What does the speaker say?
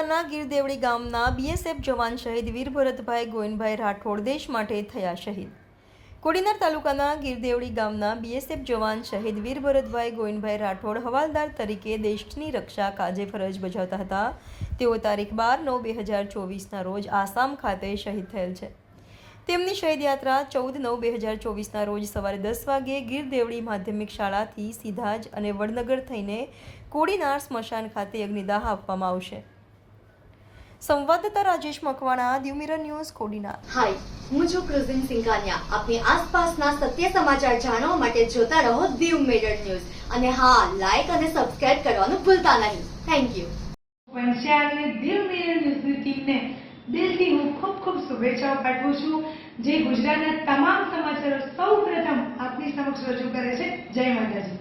તાલુકાના ગીરદેવડી ગામના બીએસએફ જવાન શહીદ વીર ભરતભાઈ ગોવિંદભાઈ રાઠોડ દેશ માટે થયા શહીદ. કોડીનાર તાલુકાના ગીરદેવડી ગામના બીએસએફ જવાન શહીદ વીર ભરતભાઈ ગોવિંદભાઈ રાઠોડ હવાલદાર તરીકે દેશની રક્ષા કાજે ફરજ બજાવતા હતા. તેઓ તારીખ બાર નવ બે હજાર ચોવીસના રોજ આસામ ખાતે શહીદ થયેલ છે. તેમની શહીદ યાત્રા ચૌદ નવ બે હજાર ચોવીસના રોજ સવારે દસ વાગ્યે ગીરદેવડી માધ્યમિક શાળાથી સીધા જ અને વડનગર થઈને કોડીનાર સ્મશાન ખાતે અગ્નિદાહ આપવામાં આવશે. સંવાદદાતા Rajesh Makwana the mirror news કોડીના hi હું છું ક્રુઝિન સિંઘાનિયા. આપની આસપાસના સત્ય સમાચાર જાણવા માટે જોતા રહો દીવ મિરર ન્યૂઝ. અને હા લાઈક અને સબસ્ક્રાઇબ કરવાનું ભૂલતા નહીં. થેન્ક યુ વંશ્યાને દિલ મિરર ન્યૂઝની ટીમને દિલથી હું ખૂબ ખૂબ શુભેચ્છાઓ પાઠવું છું. જે ગુજરાતના તમામ સમાચારો સૌ પ્રથમ આપની સમક્ષ રજૂ કરે છે. જય માતાજી.